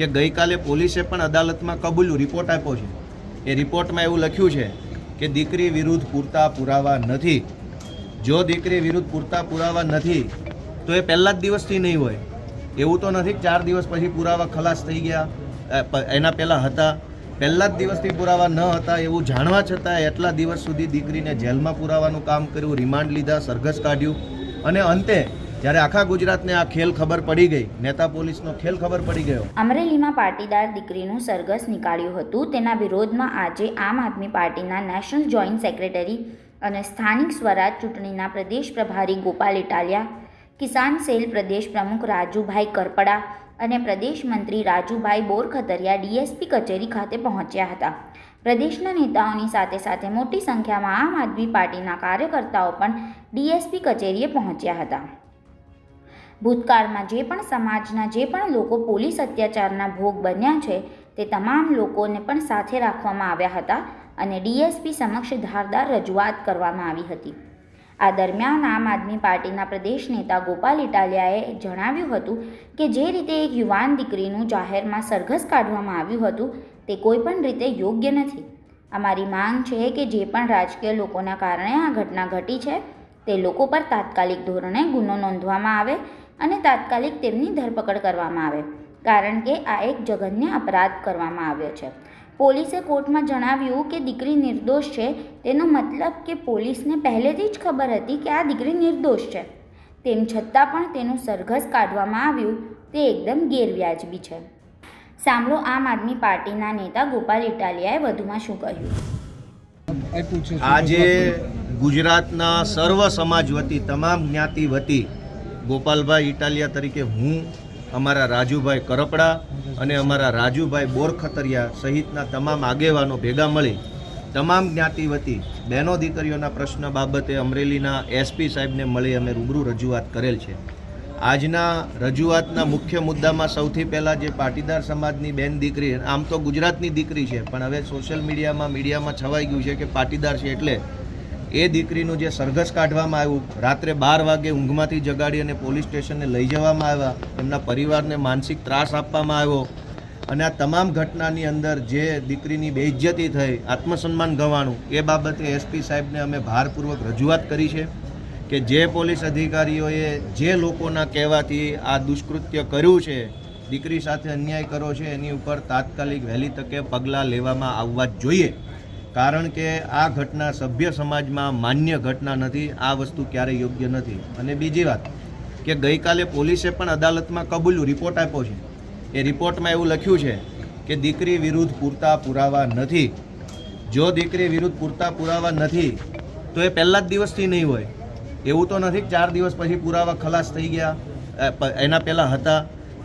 કે ગઈકાલે પોલીસે પણ અદાલતમાં કબૂલ્યું રિપોર્ટ આપ્યો છે. એ રિપોર્ટમાં એવું લખ્યું છે કે દીકરી વિરુદ્ધ પૂરતા પુરાવા નથી. જો દીકરી વિરુદ્ધ પૂરતા પુરાવા નથી, તો એ પહેલા જ દિવસથી નહીં હોય. એવું તો નથી ચાર દિવસ પછી પુરાવા ખલાસ થઈ ગયા એના પહેલાં હતા. પહેલા જ દિવસથી પુરાવા ન હતા એવું જાણવા છતાં એટલા દિવસ સુધી દીકરીને જેલમાં પુરાવાનું કામ કર્યું, રિમાન્ડ લીધા, સરઘસ કાઢ્યું. અને અંતે જ્યારે આખા ગુજરાતને આ ખેલ ખબર પડી ગઈ, નેતા પોલીસનો ખેલ ખબર પડી ગયો. અમરેલીમાં પાટીદાર દીકરીનું સરઘસ નીકાળ્યું હતું. તેના વિરોધમાં આજે આમ આદમી પાર્ટીના નેશનલ જોઈન્ટ સેક્રેટરી અને સ્થાનિક સ્વરાજ ચૂંટણીના પ્રદેશ પ્રભારી ગોપાલ ઇટાલિયા, કિસાન સેલ પ્રદેશ પ્રમુખ રાજુભાઈ કરપડા અને પ્રદેશ મંત્રી રાજુભાઈ બોરખતરિયા ડીએસપી કચેરી ખાતે પહોંચ્યા હતા. પ્રદેશના નેતાઓની સાથે સાથે મોટી સંખ્યામાં આમ આદમી પાર્ટીના કાર્યકર્તાઓ પણ ડીએસપી કચેરીએ પહોંચ્યા હતા. ભૂતકાળમાં જે પણ સમાજના જે પણ લોકો પોલીસ અત્યાચારના ભોગ બન્યા છે, તે તમામ લોકોને પણ સાથે રાખવામાં આવ્યા હતા અને ડીએસપી સમક્ષ ધારદાર રજૂઆત કરવામાં આવી હતી. આ દરમિયાન આમ આદમી પાર્ટીના પ્રદેશ નેતા ગોપાલ ઇટાલિયાએ જણાવ્યું હતું કે જે રીતે એક યુવાન દીકરીનું જાહેરમાં સરઘસ કાઢવામાં આવ્યું હતું, તે કોઈ પણ રીતે યોગ્ય નથી. અમારી માંગ છે કે જે પણ રાજકીય લોકોના કારણે આ ઘટના ઘટી છે, તે લોકો પર તાત્કાલિક ધોરણે ગુનો નોંધવામાં આવે અને તાત્કાલિક તેમની ધરપકડ કરવામાં આવે કારણ કે આ એક જઘન્ય અપરાધ કરવામાં આવ્યો છે. પોલીસે કોર્ટમાં જણાવ્યું કે દીકરી નિર્દોષ છે તેનો મતલબ કે પોલીસને પહેલેથી જ ખબર હતી કે આ દીકરી નિર્દોષ છે. તેમ છતાં પણ તેનું સરઘસ કાઢવામાં આવ્યું તે એકદમ ગેરવ્યાજબી છે. સાંભળો આમ આદમી પાર્ટીના નેતા ગોપાલ ઇટાલિયાએ વધુમાં શું કહ્યું? છે આજે ગુજરાતના સર્વ સમાજ વતી તમામ જ્ઞાતિ વતી ગોપાલભાઈ ઇટાલિયા તરીકે હું, અમારા રાજુભાઈ કરપડા અને અમારા રાજુભાઈ બોરખતરિયા સહિતના તમામ આગેવાનો ભેગા મળી તમામ જ્ઞાતિ વતી બહેનો દીકરીઓના પ્રશ્ન બાબતે અમરેલીના એસપી સાહેબને મળી અમે રૂબરૂ રજૂઆત કરેલ છે. આજના રજૂઆતના મુખ્ય મુદ્દામાં સૌથી પહેલાં જે પાટીદાર સમાજની બેન દીકરી, આમ તો ગુજરાતની દીકરી છે, પણ હવે સોશિયલ મીડિયામાં મીડિયામાં છવાઈ ગયું છે કે પાટીદાર છે એટલે એ દીકરીનું જે સરઘસ કાઢવામાં આવ્યું, રાત્રે બાર વાગે ઊંઘમાંથી જગાડી અને પોલીસ સ્ટેશને લઈ જવામાં આવ્યા. એમના પરિવારને માનસિક ત્રાસ આપવામાં આવ્યો. અને આ તમામ ઘટનાની અંદર જે દીકરીની બેઇજ્જતી થઈ, આત્મસન્માન ગવાણું, એ બાબતે એસપી સાહેબને અમે ભારપૂર્વક રજૂઆત કરી છે કે જે પોલીસ અધિકારીઓએ જે લોકોના કહેવાથી આ દુષ્કૃત્ય કર્યું છે, દીકરી સાથે અન્યાય કરો છે, એની ઉપર તાત્કાલિક વહેલી તકે પગલાં લેવામાં આવવા જ જોઈએ. કારણ કે આ ઘટના સભ્ય સમાજમાં માન્ય ઘટના નથી, આ વસ્તુ ક્યારેય યોગ્ય નથી. અને બીજી વાત, કે ગઈકાલે પોલીસે પણ અદાલતમાં કબૂલ્યું રિપોર્ટ આપ્યો છે. એ રિપોર્ટમાં એવું લખ્યું છે કે દીકરી વિરુદ્ધ પૂરતા પુરાવા નથી. જો દીકરી વિરુદ્ધ પૂરતા પુરાવા નથી, તો એ પહેલા જ દિવસથી નહીં હોય. એવું તો નથી ચાર દિવસ પછી પુરાવા ખલાસ થઈ ગયા એના પહેલાં હતા.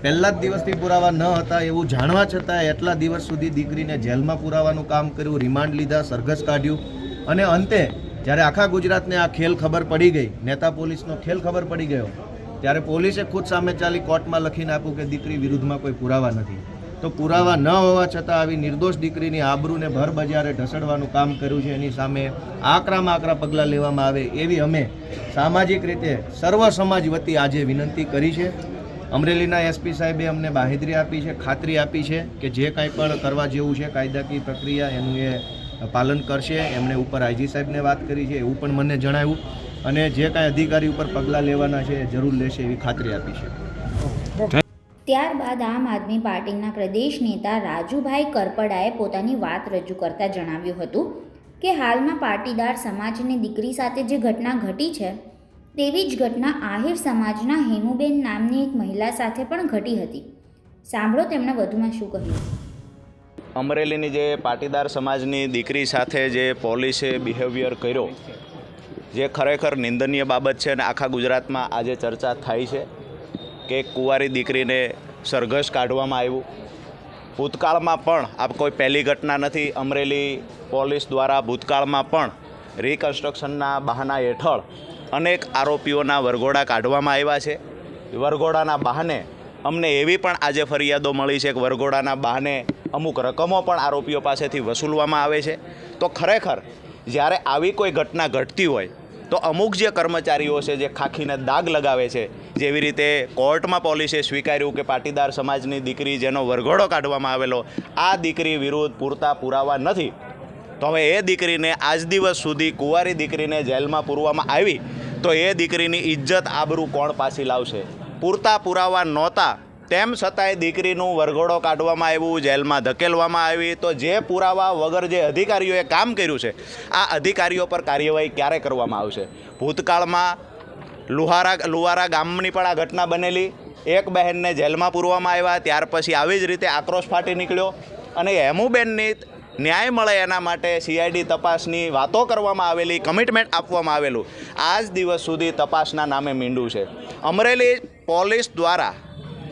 પહેલા જ દિવસથી પુરાવા ન હતા એવું જાણવા છતાં એટલા દિવસ સુધી દીકરીને જેલમાં પુરાવાનું કામ કર્યું, રિમાન્ડ લીધા, સરઘસ કાઢ્યું અને અંતે જ્યારે આખા ગુજરાતને આ ખેલ ખબર પડી ગઈ, નેતા પોલીસનો ખેલ ખબર પડી ગયો, ત્યારે પોલીસે ખુદ સામે ચાલી કોર્ટમાં લખીને આપ્યું કે દીકરી વિરુદ્ધમાં કોઈ પુરાવા નથી. તો પુરાવા ન હોવા છતાં આવી નિર્દોષ દીકરીની આબરૂને ભર બજારે ઢસડવાનું કામ કર્યું છે, એની સામે આકરામાં આકરા પગલાં લેવામાં આવે એવી અમે સામાજિક રીતે સર્વ સમાજ વતી આજે વિનંતી કરી છે. અમરેલીના એસપી સાહેબે અમને બાહેદરી આપી છે, ખાતરી આપી છે કે જે કાંઈ પણ કરવા જેવું છે, કાયદાકીય પ્રક્રિયા એનું એ પાલન કરશે. એમણે ઉપર આઈજી સાહેબને વાત કરી છે, એવું પણ મને જણાવ્યું. અને જે કાંઈ અધિકારી ઉપર પગલાં લેવાના છે એ જરૂર લેશે એવી ખાતરી આપી છે. ત્યારબાદ આમ આદમી પાર્ટીના પ્રદેશ નેતા રાજુભાઈ કરપડાએ પોતાની વાત રજૂ કરતા જણાવ્યું હતું કે, હાલમાં પાટીદાર સમાજની દીકરી સાથે જે ઘટના ઘટી છે તેવી જ ઘટના આહિર સમાજના હેમુબેન નામની એક મહિલા સાથે પણ ઘટી હતી. સાંભળો તેમણે વધુમાં શું કહ્યું. અમરેલીની જે પાટીદાર સમાજની દીકરી સાથે જે પોલીસે બિહેવિયર કર્યો, જે ખરેખર નિંદનીય બાબત છે અને આખા ગુજરાતમાં આજે ચર્ચા થાય છે કે કુંવારી દીકરીને સરઘસ કાઢવામાં આવ્યું. ભૂતકાળમાં પણ આ કોઈ પહેલી ઘટના નથી. અમરેલી પોલીસ દ્વારા ભૂતકાળમાં પણ રિકન્સ્ટ્રક્શનના બહાના હેઠળ અનેક આરોપીઓના વરઘોડા કાઢવામાં આવ્યા છે. વરઘોડાના બહાને અમને એવી પણ આજે ફરિયાદો મળી છે કે વરઘોડાના બહાને અમુક રકમો પણ આરોપીઓ પાસેથી વસૂલવામાં આવે છે. તો ખરેખર જ્યારે આવી કોઈ ઘટના ઘટતી હોય, તો અમુક જે કર્મચારીઓ છે, જે ખાખીને દાગ લગાવે છે, જેવી રીતે કોર્ટમાં પોલીસે સ્વીકાર્યું કે પાટીદાર સમાજની દીકરી જેનો વરઘોડો કાઢવામાં આવેલો, આ દીકરી વિરુદ્ધ પૂરતા પુરાવા નથી. તો હવે એ દીકરીને આજ દિવસ સુધી કુંવારી દીકરીને જેલમાં પૂરવામાં આવી, તો એ દીકરીની ઇજ્જત આબરૂ કોણ પાછી લાવશે? પૂરતા પુરાવા નહોતા, તેમ છતાંય દીકરીનું વરઘોડો કાઢવામાં આવ્યું, જેલમાં ધકેલવામાં આવી, તો જે પુરાવા વગર જે અધિકારીઓએ કામ કર્યું છે, આ અધિકારીઓ પર કાર્યવાહી ક્યારે કરવામાં આવશે? ભૂતકાળમાં લુહારા લુહારા ગામની પણ આ ઘટના બનેલી, એક બહેનને જેલમાં પૂરવામાં આવ્યા, ત્યાર પછી આવી જ રીતે આક્રોશ ફાટી નીકળ્યો અને હેમુબેનની ન્યાય મળે એના માટે સીઆઈડી તપાસની વાતો કરવામાં આવેલી કમિટમેન્ટ આપવામાં આવેલું. આજ દિવસ સુધી તપાસના નામે મીંડું છે. અમરેલી પોલીસ દ્વારા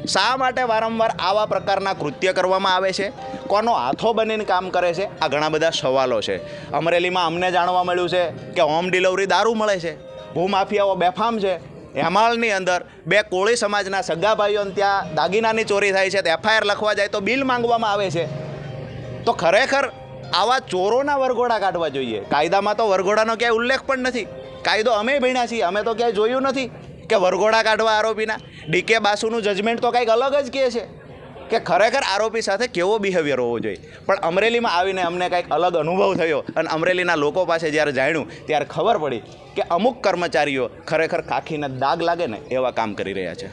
શા માટે વારંવાર આવા પ્રકારના કૃત્ય કરવામાં આવે છે? કોનો હાથો બનીને કામ કરે છે? આ ઘણા બધા સવાલો છે. અમરેલીમાં અમને જાણવા મળ્યું છે કે હોમ ડિલિવરી દારૂ મળે છે. ભૂમાફિયાઓ બેફામ છે. હેમાળની અંદર બે કોળી સમાજના સગા ભાઈઓને ત્યાં દાગીનાની ચોરી થાય છે. તો એફઆઈઆર લખવા જાય તો બિલ માંગવામાં આવે છે. તો ખરેખર આવા ચોરોના વરઘોડા કાઢવા જોઈએ. કાયદામાં તો વરઘોડાનો ક્યાંય ઉલ્લેખ પણ નથી. કાયદો અમે ભણ્યા છીએ, અમે તો ક્યાંય જોયું નથી કે વરઘોડા કાઢવા આરોપીના. ડીકે બાસુનું જજમેન્ટ તો કંઈક અલગ જ કહે છે કે ખરેખર આરોપી સાથે કેવો બિહેવિયર હોવો જોઈએ. પણ અમરેલીમાં આવીને અમને કંઈક અલગ અનુભવ થયો અને અમરેલીના લોકો પાસે જ્યારે જાણ્યું, ત્યારે ખબર પડી કે અમુક કર્મચારીઓ ખરેખર કાખીને દાગ લાગે ને એવા કામ કરી રહ્યા છે.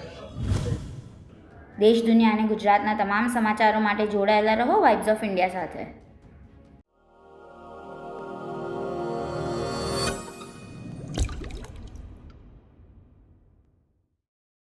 દેશ દુનિયા અને ગુજરાતના તમામ સમાચારો માટે જોડાયેલા રહો વાઇબ્સ ઓફ ઇન્ડિયા સાથે.